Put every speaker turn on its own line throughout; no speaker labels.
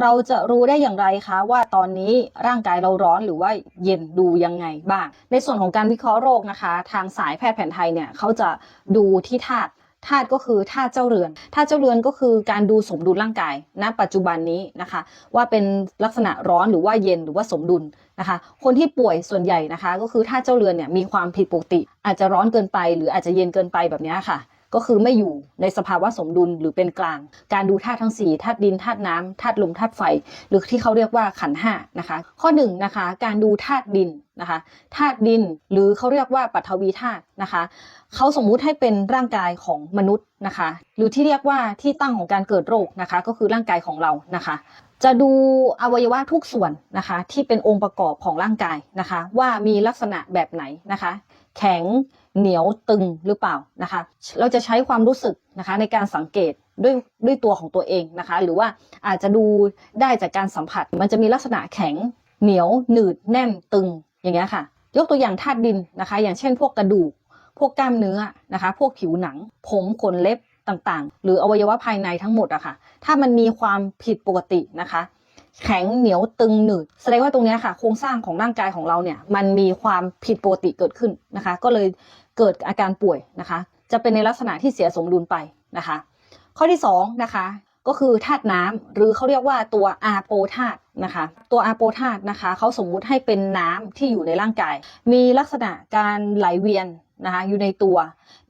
เราจะรู้ได้อย่างไรคะว่าตอนนี้ร่างกายเราร้อนหรือว่าเย็นดูยังไงบ้าง ในส่วนของการวิเคราะห์โรคนะคะ ทางสายแพทย์แผนไทยเนี่ยเขาจะดูที่ธาตุธาตุก็คือธาตุเจ้าเรือนธาตุเจ้าเรือนก็คือการดูสมดุลร่างกายณปัจจุบันนี้นะคะ ว่าเป็นลักษณะร้อนหรือว่าเย็นหรือว่าสมดุลนะคะ คนที่ป่วยส่วนใหญ่นะคะ ก็คือธาตุเจ้าเรือนเนี่ยมีความผิดปกติ อาจจะร้อนเกินไป หรืออาจจะเย็นเกินไปแบบนี้ค่ะ ก็คือไม่อยู่ในสภาวะสมดุลหรือเป็นกลาง การดูธาตุทั้ง4ธาตุดินธาตุน้ำธาตุลมธาตุไฟ หรือที่เขาเรียกว่าขันห้านะคะ ข้อ1นงนะคะการดูธาตุดินนะคะธาตุดินหรือเขาเรียกว่าปัทวีธาตุนะคะเขาสมมุติให้เป็นร่างกายของมนุษย์นะคะ หรือที่เรียกว่าที่ตั้งของการเกิดโรคนะคะ ก็คือร่างกายของเรานะคะจะดูอวัยวะทุกส่วนนะคะที่เป็นองค์ประกอบของร่างกายนะคะ ว่ามีลักษณะแบบไหนนะคะ แข็ง เหนียวตึงหรือเปล่านะคะ เราจะใช้ความรู้สึกนะคะในการสังเกตด้วยด้วยตัวของตัวเองนะคะ หรือว่าอาจจะดูได้จากการสัมผัส มันจะมีลักษณะแข็ง เหนียวหนืดแน่นตึงอย่างเงี้ยค่ะ ยกตัวอย่างธาตุดินนะคะ อย่างเช่น พวกกระดูก พวกกล้ามเนื้อนะคะ พวกผิวหนัง ผมขนเล็บต่างๆ หรืออวัยวะภายในทั้งหมดอะค่ะ ถ้ามันมีความผิดปกตินะคะ แข็งเหนียวตึงหนืด แสดงว่าตรงเนี้ยค่ะ โครงสร้างของร่างกายของเราเนี่ย มันมีความผิดปกติเกิดขึ้นนะคะ ก็เลย เกิดอาการป่วยนะคะ จะเป็นในลักษณะที่เสียสมดุลไปนะคะ ข้อที่สองนะคะก็คือธาตุน้ำหรือเขาเรียกว่าตัวอาโปธาตุนะคะ ตัวอาโปธาตุนะคะเขาสมมุติให้เป็นน้ำที่อยู่ในร่างกาย มีลักษณะการไหลเวียนนะคะอยู่ในตัว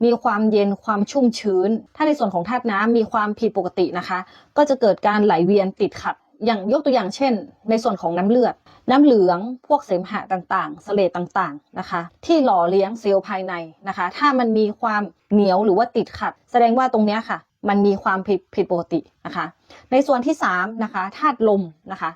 มีความเย็นความชุ่มชื้น ถ้าในส่วนของธาตุน้ำมีความผิดปกตินะคะ ก็จะเกิดการไหลเวียนติดขัด อย่างยกตัวอย่างเช่น ในส่วนของน้ำเลือด น้ำเหลืองพวกเสมหะต่างๆสเลดต่างๆนะคะ ที่หล่อเลี้ยงเซลล์ภายในนะคะ ถ้ามันมีความเหนียวหรือว่าติดขัด แสดงว่าตรงเนี้ยค่ะ มันมีความผิดผิดปกตินะคะ ในส่วนที่3นะคะธาตุลมนะคะ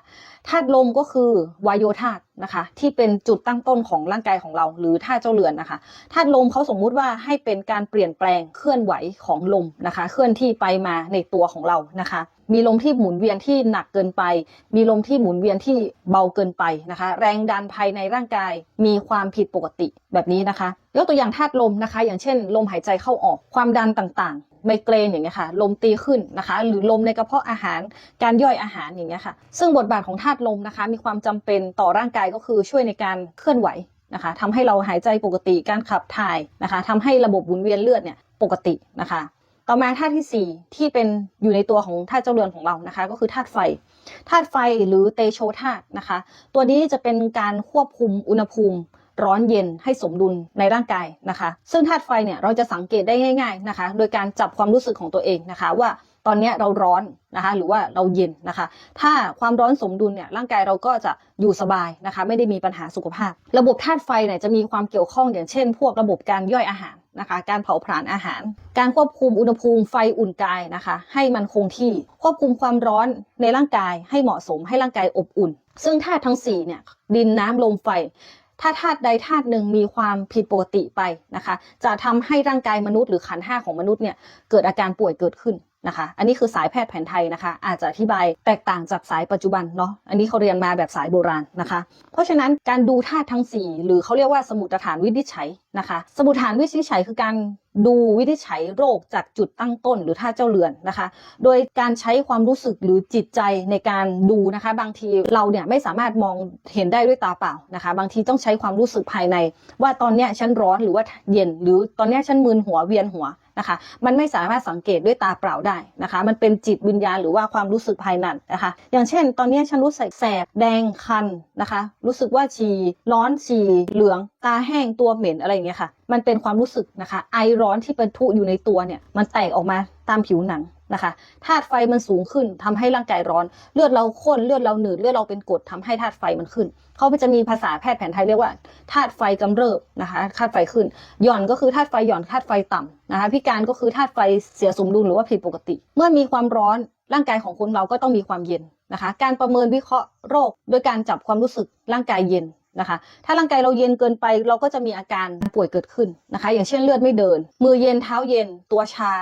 ธาตุลมก็คือวายโยธาตุนะคะ ที่เป็นจุดตั้งต้นของร่างกายของเรา หรือธาตุเจ้าเรือนนะคะธาตุลมเขาสมมุติว่าให้เป็นการเปลี่ยนแปลงเคลื่อนไหวของลมนะคะ เคลื่อนที่ไปมาในตัวของเรานะคะ มีลมที่หมุนเวียนที่หนักเกินไป มีลมที่หมุนเวียนที่เบาเกินไปนะคะ แรงดันภายในร่างกายมีความผิดปกติแบบนี้นะคะยกตัวอย่างธาตุลมนะคะ อย่างเช่น ลมหายใจเข้าออกความดันต่าง ไมเกรนอย่างเงี้ยค่ะ ลมตีขึ้นนะคะ หรือลมในกระเพาะอาหาร การย่อยอาหารอย่างเงี้ยค่ะ ซึ่งบทบาทของธาตุลมนะคะ มีความจำเป็นต่อร่างกายก็คือช่วยในการเคลื่อนไหวนะคะทำให้เราหายใจปกติ การขับถ่ายนะคะทำให้ระบบหมุนเวียนเลือดเนี่ยปกตินะคะ ต่อมาธาตุที่ 4 ที่เป็นอยู่ในตัวของธาตุเจ้าเรือนของเรานะคะ ก็คือธาตุไฟ ธาตุไฟหรือเตโชธาตุนะคะ ตัวนี้จะเป็นการควบคุมอุณหภูมิ ร้อนเย็นให้สมดุลในร่างกายนะคะ ซึ่งธาตุไฟเนี่ยเราจะสังเกตได้ง่าย ๆนะคะ โดยการจับความรู้สึกของตัวเองนะคะว่าตอนนี้เราร้อนนะคะหรือว่าเราเย็นนะคะ ถ้าความร้อนสมดุลเนี่ยร่างกายเราก็จะอยู่สบายนะคะ ไม่ได้มีปัญหาสุขภาพ ระบบธาตุไฟเนี่ยจะมีความเกี่ยวข้องอย่างเช่น พวกระบบการย่อยอาหารนะคะ การเผาผลาญอาหาร การควบคุมอุณหภูมิไฟอุ่นกายนะคะ ให้มันคงที่ควบคุมความร้อนในร่างกายให้เหมาะสมให้ร่างกายอบอุ่น ซึ่งธาตุทั้งสี่เนี่ยดินน้ำลมไฟ ถ้าธาตุใดธาตุหนึ่งมีความผิดปกติไปนะคะ จะทำให้ร่างกายมนุษย์หรือขันห้าของมนุษย์เนี่ยเกิดอาการป่วยเกิดขึ้นนะคะ อันนี้คือสายแพทย์แผนไทยนะคะ อาจจะอธิบายแตกต่างจากสายปัจจุบันเนาะ อันนี้เขาเรียนมาแบบสายโบราณนะคะ เพราะฉะนั้นการดูธาตุทั้ง 4 หรือเขาเรียกว่าสมุดฐานวินิจฉัยนะคะ สมุดฐานวินิจฉัยคือการดูวินิจฉัยโรคจากจุดตั้งต้นหรือธาเจ้าเรือนนะคะ โดยการใช้ความรู้สึกหรือจิตใจในการดูนะคะ บางทีเราเนี่ยไม่สามารถมองเห็นได้ด้วยตาเปล่านะคะ บางทีต้องใช้ความรู้สึกภายใน ว่าตอนเนี้ยฉันร้อนหรือว่าเย็น หรือตอนเนี้ยฉันมึนหัวเวียนหัวนะคะ มันไม่สามารถสังเกตด้วยตาเปล่าได้นะคะ มันเป็นจิตวิญญาณหรือว่าความรู้สึกภายในนะคะ อย่างเช่น ตอนเนี้ยฉันรู้สึกแสบแดงคันนะคะ รู้สึกว่าฉี่ร้อนฉี่เหลืองตาแห้งตัวเหม็นอะไรอย่างเงี้ยค่ะ มันเป็นความรู้สึกนะคะ ไอร้อนที่เป็นทุอยู่ในตัวเนี่ย มันแตกออกมาตามผิวหนังนะคะธาตุไฟมันสูงขึ้นทำให้ร่างกายร้อน เลือดเราข้นเลือดเราหนืดเลือดเราเป็นกรดทำให้ธาตุไฟมันขึ้น เขาจะมีภาษาแพทย์แผนไทยเรียกว่าธาตุไฟกำเริบนะคะธาตุไฟขึ้น หย่อนก็คือธาตุไฟหย่อนธาตุไฟต่ำนะคะพิการก็คือธาตุไฟเสียสมดุลหรือว่าผิดปกติ เมื่อมีความร้อนร่างกายของคนเราก็ต้องมีความเย็นนะคะ การประเมินวิเคราะห์โรค โดยการจับความรู้สึกร่างกายเย็น นะคะ ถ้าร่างกายเราเย็นเกินไปเราก็จะมีอาการป่วยเกิดขึ้นนะคะ อย่างเช่นเลือดไม่เดิน มือเย็นเท้าเย็น ตัวชา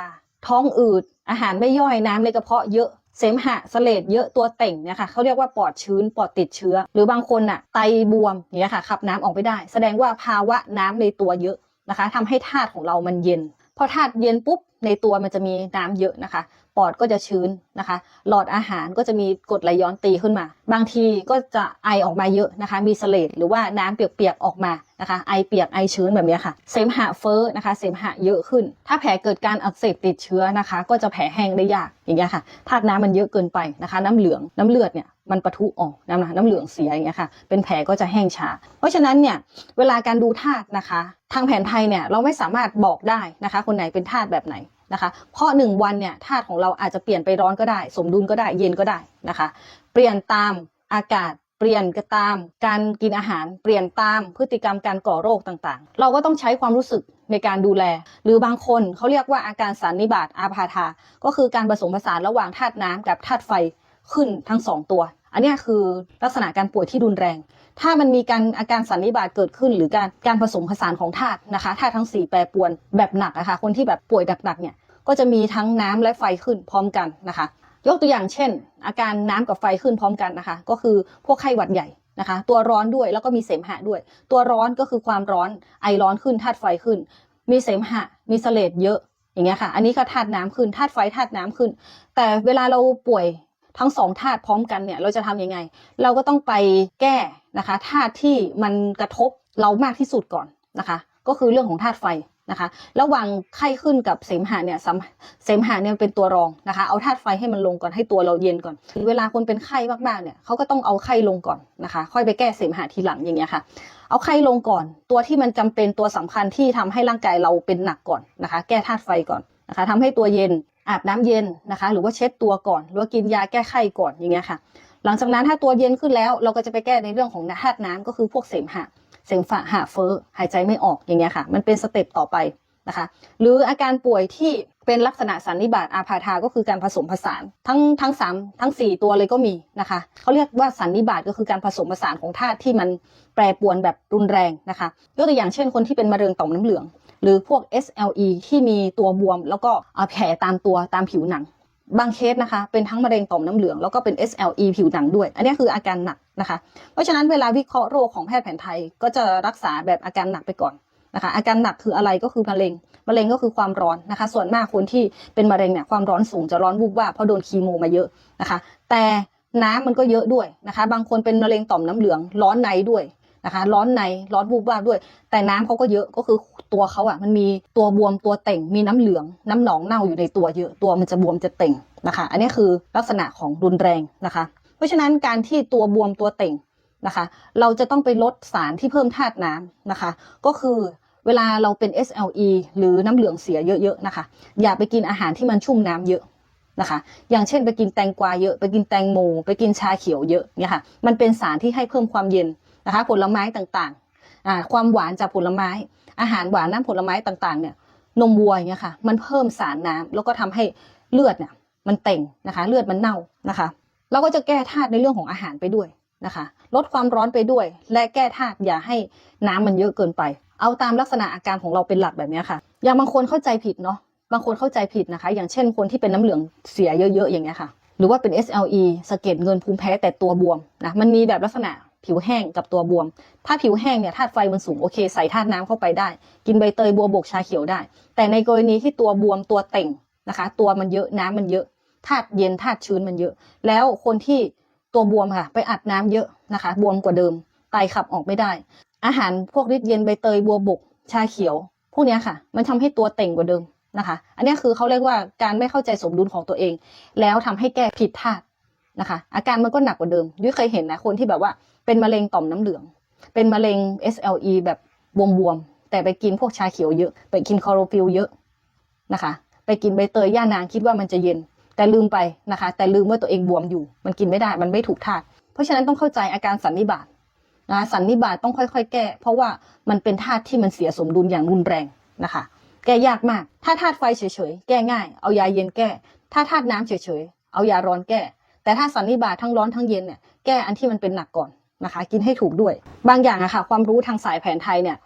ท้องอืด อาหารไม่ย่อยน้ำในกระเพาะเยอะเสมหะเสลดเยอะตัวเต่งเนี่ยค่ะเขาเรียกว่าปอดชื้นปอดติดเชื้อ หรือบางคนน่ะไตบวมเงี้ยค่ะขับน้ำออกไม่ได้ แสดงว่าภาวะน้ำในตัวเยอะนะคะทำให้ธาตุของเรามันเย็น พอธาตุเย็นปุ๊บในตัวมันจะมีน้ำเยอะนะคะ ปอดก็จะชื้นนะคะ หลอดอาหารก็จะมีกรดไหลย้อนตีขึ้นมา บางทีก็จะไอออกมาเยอะนะคะ มีเสลดหรือว่าน้ำเปียกๆออกมานะคะ ไอเปียกไอชื้นแบบนี้ค่ะ เสมหะเฟ้อนะคะ เสมหะเยอะขึ้น ถ้าแผลเกิดการอักเสบติดเชื้อนะคะ ก็จะแผลแห้งได้ยากอย่างเงี้ยค่ะธาตุน้ำมันเยอะเกินไปนะคะ น้ำเหลืองน้ำเลือดเนี่ยมันปะทุออกน้ำน้ำเหลืองเสียอย่างเงี้ยค่ะ เป็นแผลก็จะแห้งช้า เพราะฉะนั้นเนี่ยเวลาการดูธาตุนะคะ ทางแผนไทยเนี่ยเราไม่สามารถบอกได้นะคะ คนไหนเป็นธาตุแบบไหน นะคะ เพราะหนึ่งวันเนี่ยธาตุของเราอาจจะเปลี่ยนไปร้อนก็ได้ สมดุลก็ได้เย็นก็ได้นะคะ เปลี่ยนตามอากาศเปลี่ยนก็ตามการกินอาหารเปลี่ยนตามพฤติกรรมการก่อโรคต่างๆ เราก็ต้องใช้ความรู้สึกในการดูแล หรือบางคนเขาเรียกว่าอาการสันนิบาตอาพาธาก็คือการผสมผสานระหว่างธาตุน้ำกับธาตุไฟขึ้นทั้งสองตัว อันนี้คือลักษณะการป่วยที่รุนแรง ถ้ามันมีการอาการสันนิบาตเกิดขึ้น หรือการการผสมผสานของธาตุนะคะธาตุทั้งสี่แปรปรวนแบบหนักนะคะคนที่แบบป่วยหนักๆเนี่ยก็จะมีทั้งน้ำและไฟขึ้นพร้อมกันนะคะ ยกตัวอย่างเช่น อาการน้ำกับไฟขึ้นพร้อมกันนะคะ ก็คือพวกไข้หวัดใหญ่นะคะ ตัวร้อนด้วยแล้วก็มีเสมหะด้วย ตัวร้อนก็คือความร้อนไอร้อนขึ้นธาตุไฟขึ้น มีเสมหะ มีเสลดเยอะอย่างเงี้ยค่ะ อันนี้ก็ธาตุน้ำขึ้นธาตุไฟธาตุน้ำขึ้น แต่เวลาเราป่วยทั้งสองธาตุพร้อมกันเนี่ยเราจะทำยังไง เราก็ต้องไปแก้ นะคะธาตุที่มันกระทบเรามากที่สุดก่อนนะคะ ก็คือเรื่องของธาตุไฟนะคะระหว่างไข้ขึ้นกับเสมหะเนี่ยเสมหะเนี่ยเป็นตัวรองนะคะ เอาธาตุไฟให้มันลงก่อนให้ตัวเราเย็นก่อน เวลาคนเป็นไข้มากๆเนี่ยเขาก็ต้องเอาไข้ลงก่อนนะคะ ค่อยไปแก้เสมหะทีหลังอย่างเงี้ยค่ะ เอาไข้ลงก่อน ตัวที่มันจำเป็นตัวสำคัญที่ทำให้ร่างกายเราเป็นหนักก่อนนะคะ แก้ธาตุไฟก่อนนะคะทำให้ตัวเย็นอาบน้ำเย็นนะคะ หรือว่าเช็ดตัวก่อน หรือว่ากินยาแก้ไข้ก่อนอย่างเงี้ยค่ะ หลังจากนั้นถ้าตัวเย็นขึ้นแล้ว เราก็จะไปแก้ในเรื่องของธาตุน้ำก็คือพวกเสมหะเสมฝะหะเฟ้อหายใจไม่ออกอย่างเงี้ยค่ะ มันเป็นสเต็ปต่อไปนะคะ หรืออาการป่วยที่เป็นลักษณะสันนิบาตอาพาธาก็คือการผสมผสานทั้งทั้งสามทั้งสี่ตัวเลยก็มีนะคะเขาเรียกว่าสันนิบาตก็คือการผสมผสานของธาตุที่มันแปรปรวนแบบรุนแรงนะคะยกตัวอย่างเช่นคนที่เป็นมะเร็งต่อมน้ำเหลือง หรือพวก SLE ที่มีตัวบวมแล้วก็อ่าแผลตามตัวตามผิวหนัง บางเคสนะคะเป็นทั้งมะเร็งต่อมน้ำเหลืองแล้วก็เป็น SLE ผิวหนังด้วย อันนี้คืออาการหนักนะคะ เพราะฉะนั้นเวลาวิเคราะห์โรคของแพทย์แผนไทยก็จะรักษาแบบอาการหนักไปก่อนนะคะอาการหนักคืออะไรก็คือมะเร็งมะเร็งก็คือความร้อนนะคะ ส่วนมากคนที่เป็นมะเร็งเนี่ยความร้อนสูงจะร้อนวูบว่าบเพราะโดนคีโมมาเยอะนะคะ แต่น้ำมันก็เยอะด้วยนะคะ บางคนเป็นมะเร็งต่อมน้ำเหลืองร้อนในด้วย นะคะ ร้อนในร้อนวูบวาบด้วย แต่น้ำเขาก็เยอะก็คือตัวเขาอะมันมีตัวบวมตัวเต่ง มีน้ำเหลือง น้ำหนองเน่าอยู่ในตัวเยอะ ตัวมันจะบวมจะเต่งนะคะ อันนี้คือลักษณะของรุนแรงนะคะ เพราะฉะนั้นการที่ตัวบวมตัวเต่งนะคะ เราจะต้องไปลดสารที่เพิ่มธาตุน้ำนะคะ ก็คือเวลาเราเป็น SLE หรือน้ำเหลืองเสียเยอะๆนะคะ อย่าไปกินอาหารที่มันชุ่มน้ำเยอะนะคะ อย่างเช่นไปกินแตงกวาเยอะ ไปกินแตงโม ไปกินชาเขียวเยอะเนี่ยค่ะ มันเป็นสารที่ให้เพิ่มความเย็น นะคะผลไม้ต่างๆ ความหวานจากผลไม้ อาหารหวานน้ำผลไม้ต่างๆเนี่ยนมวัวเงี้ยค่ะมันเพิ่มสารน้ำแล้วก็ทำให้เลือดเนี่ยมันเต่งนะคะ เลือดมันเน่านะคะเราก็จะแก้ธาตุในเรื่องของอาหารไปด้วยนะคะ ลดความร้อนไปด้วย และแก้ธาตุอย่าให้น้ำมันเยอะเกินไป เอาตามลักษณะอาการของเราเป็นหลักแบบนี้ค่ะ อย่างบางคนเข้าใจผิดเนาะบางคนเข้าใจผิดนะคะ อย่างเช่นคนที่เป็นน้ำเหลืองเสียเยอะๆอย่างเงี้ยค่ะ หรือว่าเป็น SLE สะเก็ดเงินภูมิแพ้แต่ตัวบวมนะมันมีแบบลักษณะ ผิวแห้งกับตัวบวม ถ้าผิวแห้งเนี่ยธาตุไฟมันสูงโอเคใส่ธาตุน้ำเข้าไปได้ กินใบเตยบัวบกชาเขียวได้ แต่ในกรณีที่ตัวบวมตัวเต่งนะคะ ตัวมันเยอะน้ำมันเยอะธาตุเย็นธาตุชื้นมันเยอะ แล้วคนที่ตัวบวมค่ะ ไปอัดน้ำเยอะนะคะ บวมกว่าเดิมไตขับออกไม่ได้ อาหารพวกฤทธิ์เย็นใบเตยบัวบกชาเขียว พวกนี้ค่ะ มันทำให้ตัวเต่งกว่าเดิมนะคะ อันนี้คือเขาเรียกว่าการไม่เข้าใจสมดุลของตัวเอง แล้วทำให้แก้ผิดธาตุ นะคะ อาการมันก็หนักกว่าเดิมยุ้ยเคยเห็นนะคนที่แบบว่าเป็นมะเร็งต่อมน้ำเหลือง เป็นมะเร็ง SLE แบบบวมๆแต่ไปกินพวกชาเขียวเยอะ ไปกินคอโรฟิลเยอะนะคะ ไปกินใบเตยย่านางคิดว่ามันจะเย็น แต่ลืมไปนะคะ แต่ลืมว่าตัวเองบวมอยู่ มันกินไม่ได้มันไม่ถูกธาตุเพราะฉะนั้นต้องเข้าใจอาการสันนิบาตนะสันนิบาตต้องค่อยๆ แก้ เพราะว่ามันเป็นธาตุที่มันเสียสมดุลอย่างรุนแรงนะคะ แก้ยากมาก ถ้าธาตุไฟเฉยๆ แก้ง่าย เอายาเย็นแก้ ถ้าธาตุน้ำเฉยๆ เอายาร้อนแก้ แต่ถ้าสันนิบาตทั้งร้อนทั้งเย็นเนี่ยแก้อันที่มันเป็นหนักก่อนนะคะ กินให้ถูกด้วย บางอย่างอะค่ะความรู้ทางสายแผนไทยเนี่ย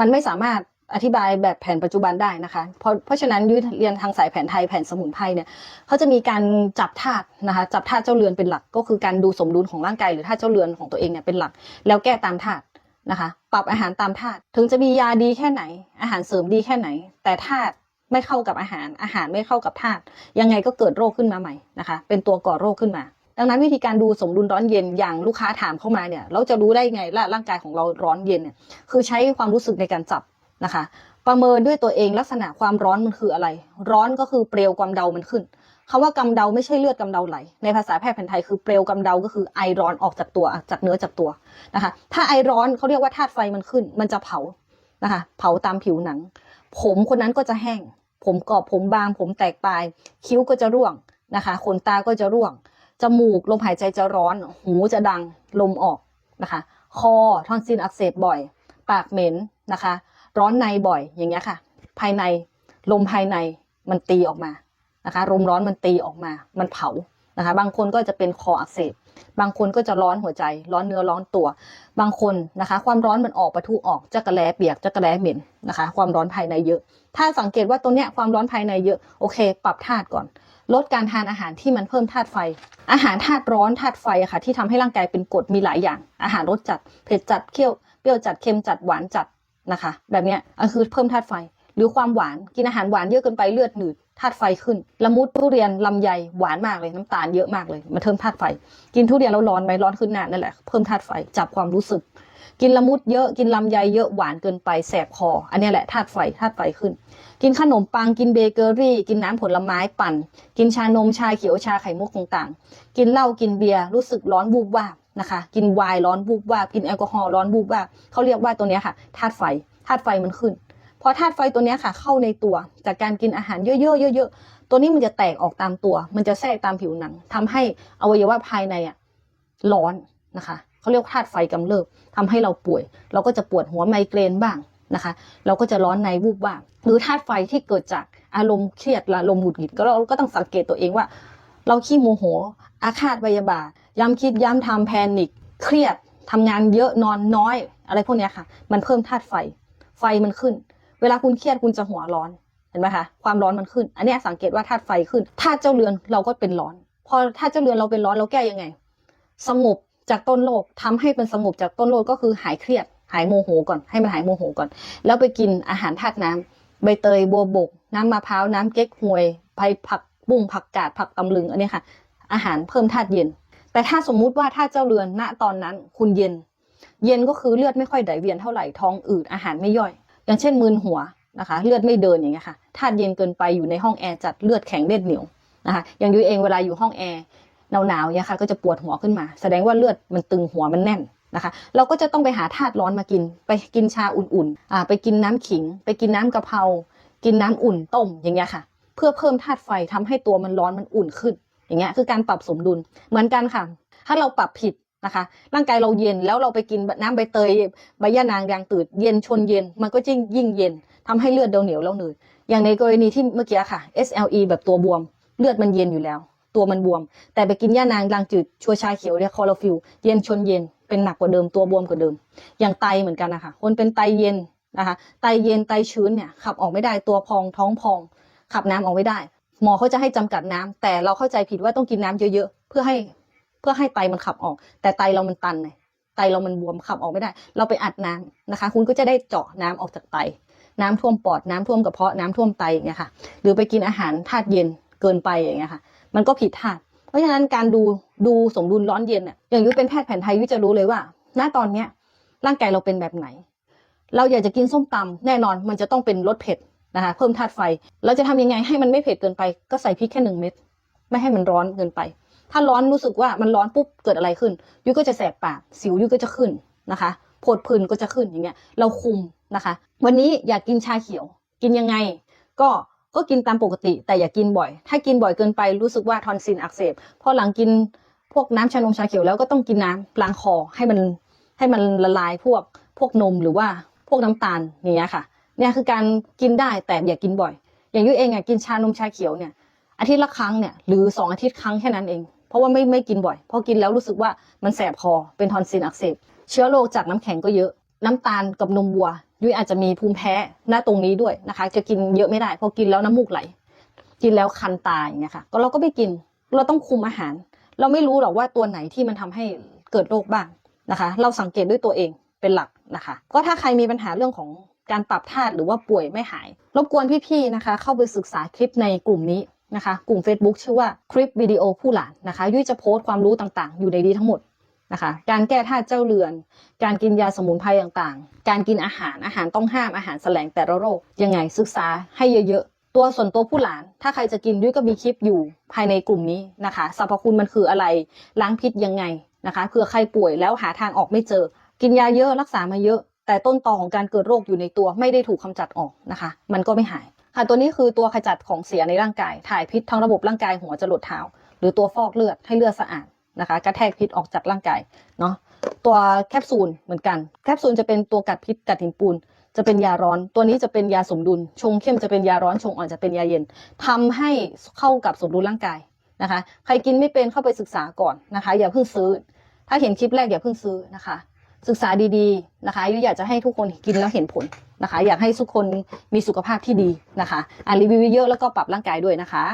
มันไม่สามารถอธิบายแบบแผนปัจจุบันได้นะคะเพราะเพราะฉะนั้นยุ้ยเรียนทางสายแผนไทยแผนสมุนไพรเนี่ยเขาจะมีการจับธาตุนะคะจับธาตุเจ้าเรือนเป็นหลัก ก็คือการดูสมดุลของร่างกายหรือธาตุเจ้าเรือนของตัวเองเนี่ยเป็นหลัก แล้วแก้ตามธาตุนะคะ ปรับอาหารตามธาตุถึงจะมียาดีแค่ไหน อาหารเสริมดีแค่ไหน แต่ธาตุ ไม่เข้ากับอาหาร อาหารไม่เข้ากับธาตุยังไงก็เกิดโรคขึ้นมาใหม่นะคะ เป็นตัวก่อโรคขึ้นมา ดังนั้นวิธีการดูสมดุลร้อนเย็นอย่างลูกค้าถามเข้ามาเนี่ย เราจะรู้ได้ไงว่าร่างกายของเราร้อนเย็นเนี่ยคือใช้ความรู้สึกในการจับนะคะ ประเมินด้วยตัวเองลักษณะความร้อนมันคืออะไร ร้อนก็คือเปลวความเดามันขึ้นคำว่ากำเดาไม่ใช่เลือดกำเดาไหล ในภาษาแพทย์แผนไทยคือเปลวกำเดาก็คือไอร้อนออกจากตัวจากเนื้อจากตัวนะคะ ถ้าไอร้อนเขาเรียกว่าธาตุไฟมันขึ้น มันจะเผานะคะ เผาตามผิวหนัง ผมคนนั้นก็จะแห้ง ผมกรอบผมบาง ผมแตกปลาย คิ้วก็จะร่วงนะคะขนตาก็จะร่วง จมูกลมหายใจจะร้อน หูจะดังลมออกนะคะ คอทอนซิลอักเสบบ่อย ปากเหม็นนะคะ ร้อนในบ่อยอย่างเงี้ยค่ะ ภายในลมภายในมันตีออกมานะคะลมร้อนมันตีออกมา มันเผานะคะ บางคนก็จะเป็นคออักเสบ บางคนก็จะร้อนหัวใจ ร้อนเนื้อร้อนตัว บางคนนะคะ ความร้อนมันออกประทุออกจักระแลเปียกจักระแลเหม็นนะคะ ความร้อนภายในเยอะ ถ้าสังเกตว่าตัวเนี้ยความร้อนภายในเยอะโอเค ปรับธาตุก่อน ลดการทานอาหารที่มันเพิ่มธาตุไฟ อาหารธาตุร้อนธาตุไฟอะค่ะ ที่ทำให้ร่างกายเป็นกรดมีหลายอย่าง อาหารรสจัดเผ็ดจัดเคี่ยวเปรี้ยวจัดเค็มจัดหวานจัดนะคะ แบบเนี้ยคือเพิ่มธาตุไฟ รือความหวานกินอาหารหวานเยอะเกินไปเลือดหนืดธาตุไฟขึ้นละมุดทุเรียนลำไยหวานมากเลยน้ำตาลเยอะมากเลยมันเพิ่มธาตุไฟ กินทุเรียนแล้วร้อนไหมร้อนขึ้นหน้านั่นแหละเพิ่มธาตุไฟจับความรู้สึก กินละมุดเยอะกินลำไยเยอะหวานเกินไปแสบคอ อันนี้แหละธาตุไฟธาตุไฟขึ้น กินขนมปังกินเบเกอรี่ กินน้ำผลไม้ปั่น กินชานมชาเขียวชาไข่มุกต่างๆ กินเหล้ากินเบียร์รู้สึกร้อนวูบวาบนะคะ กินไวน์ร้อนวูบวาบกินแอลกอฮอล์ร้อนวูบวาบเขาเรียกว่าตัวนี้ค่ะธาตุไฟธาตุไฟมันขึ้น พอธาตุไฟตัวนี้ค่ะ เข้าในตัว จากการกินอาหารเยอะๆเยอะๆตัวนี้มันจะแตกออกตามตัว มันจะแทรกตามผิวหนังทำให้อวัยวะภายในอะร้อนนะคะเขาเรียกธาตุไฟกำเริบทำให้เราป่วย เราก็จะปวดหัวไมเกรนบ้างนะคะ เราก็จะร้อนในวูบวาบหรือธาตุไฟที่เกิดจากอารมณ์เครียดละอารมณ์หงุดหงิดก็เราก็ต้องสังเกตตัวเองว่า เราขี้โมโห อาฆาตพยาบาทย้ำคิดย้ำทำแพนิคเครียดทำงานเยอะนอนน้อย อะไรพวกนี้ค่ะ มันเพิ่มธาตุไฟ ไฟมันขึ้น เวลาคุณเครียดคุณจะหัวร้อนเห็นไหมคะความร้อนมันขึ้น อันนี้สังเกตว่าธาตุไฟขึ้นธาตุเจ้าเรือนเราก็เป็นร้อน พอธาตุเจ้าเรือนเราเป็นร้อนเราแก้ยังไง สงบจากต้นโลกทำให้เป็นสงบจากต้นโลกก็คือหายเครียด หายโมโหก่อนให้มันหายโมโหก่อน แล้วไปกินอาหารธาตุน้ำใบเตยบัวบก น้ำมะพร้าวน้ำเก๊กฮวยไผ่ผักบุ้งผักกาดผักตำลึงอันนี้ค่ะ อาหารเพิ่มธาตุเย็น แต่ถ้าสมมุติว่าธาตุเจ้าเรือนณตอนนั้นคุณเย็น เย็นก็คือเลือดไม่ค่อยไหลเวียนเท่าไหร่ท้องอืดอาหารไม่ย่อย อย่างเช่นมึนหัวนะคะ เลือดไม่เดินอย่างเงี้ยค่ะธาตุเย็นเกินไปอยู่ในห้องแอร์จัดเลือดแข็งเลือดเหนียวนะคะอย่างยูเองเวลาอยู่ห้องแอร์หนาวๆเนี่ยค่ะก็จะปวดหัวขึ้นมา แสดงว่าเลือดมันตึงหัวมันแน่นนะคะ เราก็จะต้องไปหาธาตุร้อนมากิน ไปกินชาอุ่นๆอ่าไปกินน้ำขิง ไปกินน้ำกะเพรากินน้ำอุ่นต้มอย่างเงี้ยค่ะ เพื่อเพิ่มธาตุไฟทำให้ตัวมันร้อนมันอุ่นขึ้น อย่างเงี้ยคือการปรับสมดุลเหมือนกันค่ะ ถ้าเราปรับผิด นะคะ ร่างกายเราเย็นแล้วเราไปกินน้ำใบเตยใบย่านางแดงตืดเย็นชนเย็น มันก็ยิ่งยิ่งเย็นทำให้เลือดเดาเหนียวแล้วหนืดอย่างในกรณีที่เมื่อกี้ค่ะ SLE แบบตัวบวม เลือดมันเย็นอยู่แล้ว ตัวมันบวม แต่ไปกินย่านางดังจืดชัวชาเขียวเนี่ยคอร์ฟิลเย็นชนเย็นเป็นหนักกว่าเดิมตัวบวมกว่าเดิม อย่างไตเหมือนกันนะคะคนเป็นไตเย็นนะคะไตเย็นไตชื้นเนี่ยขับออกไม่ได้ตัวพองท้องพอง ขับน้ำออกไม่ได้ หมอเขาจะให้จำกัดน้ำแต่เราเข้าใจผิดว่าต้องกินน้ำเยอะๆ เพื่อให้ เพื่อให้ไตมันขับออก แต่ไตเรามันตันไงไตเรามันบวมขับออกไม่ได้ เราไปอัดน้ำนะคะ คุณก็จะได้เจาะน้ำออกจากไต น้ำท่วมปอดน้ำท่วมกระเพาะน้ำท่วมไตอย่างเงี้ยค่ะ หรือไปกินอาหารธาตุเย็นเกินไปอย่างเงี้ยค่ะ มันก็ผิดธาตุเพราะฉะนั้นการดูดูสมดุลร้อนเย็นเนี่ยอย่างยุ้ยเป็นแพทย์แผนไทยยุ้ยจะรู้เลยว่า ณตอนเนี้ยร่างกายเราเป็นแบบไหน เราอยากจะกินส้มตำแน่นอนมันจะต้องเป็นรสเผ็ดนะคะเพิ่มธาตุไฟ เราจะทำยังไงให้มันไม่เผ็ดเกินไป ก็ใส่พริกแค่หนึ่งเม็ดไม่ให้มันร้อนเกินไป ถ้าร้อนรู้สึกว่ามันร้อนปุ๊บเกิดอะไรขึ้น ยุ้ยก็จะแสบปากสิวยุ้ยก็จะขึ้นนะคะผดผื่นก็จะขึ้นอย่างเงี้ย เราคุมนะคะ วันนี้อยากกินชาเขียว กินยังไง ก็ก็กินตามปกติ แต่อย่ากินบ่อย ถ้ากินบ่อยเกินไปรู้สึกว่าทอนซิลอักเสบพอหลังกินพวกน้ำชานมชาเขียวแล้วก็ต้องกินน้ำล้างคอให้มันให้มันละลายพวกพวกนมหรือว่าพวกน้ำตาลอย่างเงี้ยค่ะเนี่ยคือการกินได้แต่อย่ากินบ่อย อย่างยุ้ยเองอะกินชานมชาเขียวเนี่ยอาทิตย์ละครั้งเนี่ยหรือสองอาทิตย์ครั้งแค่นั้นเอง เพราะว่าไม่ไม่กินบ่อยพอกินแล้วรู้สึกว่ามันแสบคอเป็นทอนซิลอักเสบเชื้อโรคจากน้ำแข็งก็เยอะ น้ำตาลกับนมวัวยุ้ยอาจจะมีภูมิแพ้หน้าตรงนี้ด้วยนะคะ จะกินเยอะไม่ได้พอกินแล้วน้ำมูกไหล กินแล้วคันตาอย่างเงี้ยค่ะก็เราก็ไม่กินเราต้องคุมอาหาร เราไม่รู้หรอกว่าตัวไหนที่มันทำให้เกิดโรคบ้างนะคะ เราสังเกตด้วยตัวเองเป็นหลักนะคะ ก็ถ้าใครมีปัญหาเรื่องของการปรับธาตุหรือว่าป่วยไม่หาย รบกวนพี่ๆนะคะ เข้าไปศึกษาคลิปในกลุ่มนี้ นะคะ กลุ่ม Facebook ชื่อว่าคลิปวิดีโอผู้หลานนะคะยุ้ยจะโพสต์ความรู้ต่างๆ อยู่ในนี้ทั้งหมดนะคะการแก้ธาตุเจ้าเรือน การกินยาสมุนไพรต่างๆ การกินอาหารอาหารต้องห้ามอาหารแสลงแต่ละโรค ยังไงศึกษาให้เยอะๆ ตัวส่วนตัวผู้หลาน ถ้าใครจะกินยุ้ยก็มีคลิปอยู่ภายในกลุ่มนี้นะคะสรรพคุณมันคืออะไรล้างพิษยังไงนะคะเผื่อใครป่วยแล้วหาทางออกไม่เจอ กินยาเยอะรักษามาเยอะ แต่ต้นตอของการเกิดโรคอยู่ในตัวไม่ได้ถูกกำจัดออกนะคะ มันก็ไม่หาย ค่ะตัวนี้คือตัวขจัดของเสียในร่างกาย ถ่ายพิษทั้งระบบร่างกายหัวจรดเท้า หรือตัวฟอกเลือดให้เลือดสะอาดนะคะ กระแทกพิษออกจากร่างกายเนาะ ตัวแคปซูลเหมือนกัน แคปซูลจะเป็นตัวกัดพิษกัดหินปูน จะเป็นยาร้อน ตัวนี้จะเป็นยาสมดุล ชงเข้มจะเป็นยาร้อน ชงอ่อนจะเป็นยาเย็นทำให้เข้ากับสมดุลร่างกายนะคะ ใครกินไม่เป็นเข้าไปศึกษาก่อนนะคะ อย่าเพิ่งซื้อ ถ้าเห็นคลิปแรกอย่าเพิ่งซื้อนะคะ ศึกษาดีๆนะคะยุ้ยอยากจะให้ทุกคนกินแล้วเห็นผลนะคะ อยากให้ทุกคนมีสุขภาพที่ดีนะคะอ่านรีวิวเยอะแล้วก็ปรับร่างกายด้วยนะคะ